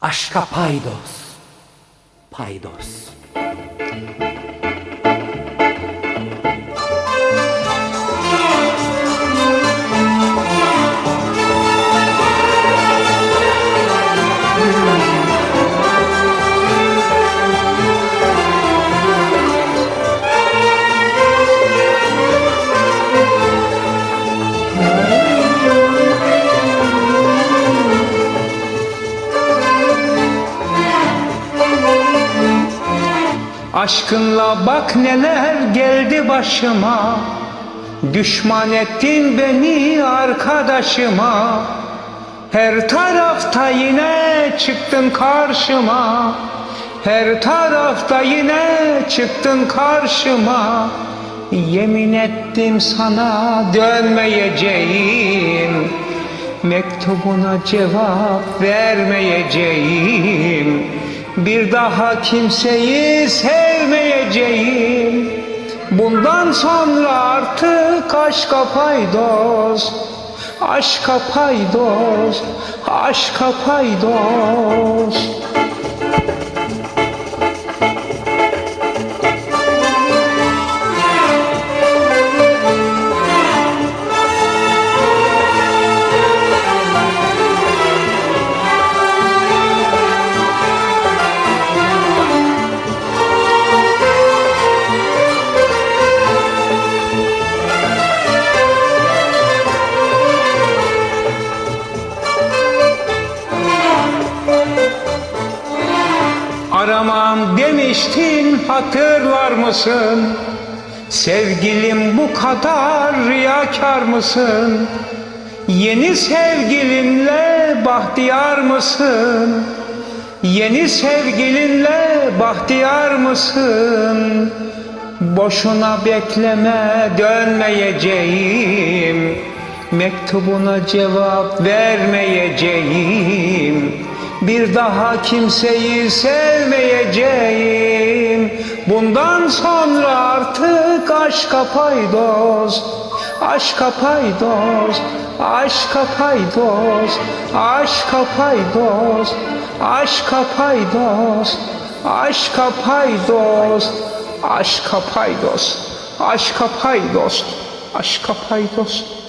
Aşka paydos. Paydos. Aşkınla bak neler geldi başıma. Düşman ettin beni arkadaşıma. Her tarafta yine çıktın karşıma. Her tarafta yine çıktın karşıma. Yemin ettim sana dönmeyeceğim. Mektubuna cevap vermeyeceğim Bir daha kimseyi sevmeyeceğim. Bundan sonra artık aşka paydos Aşka paydos Aşka paydos Aramam demiştin hatırlar mısın? Sevgilim bu kadar riyakar mısın? Yeni sevgilinle bahtiyar mısın? Yeni sevgilinle bahtiyar mısın? Boşuna bekleme dönmeyeceğim Mektubuna cevap vermeyeceğim Bir daha kimseyi sevmeyeceğim. Bundan sonra artık aşka paydos Aşka paydos Aşka paydos Aşka paydos Aşka paydos Aşka paydos Aşka paydos Aşka paydos Aşka paydos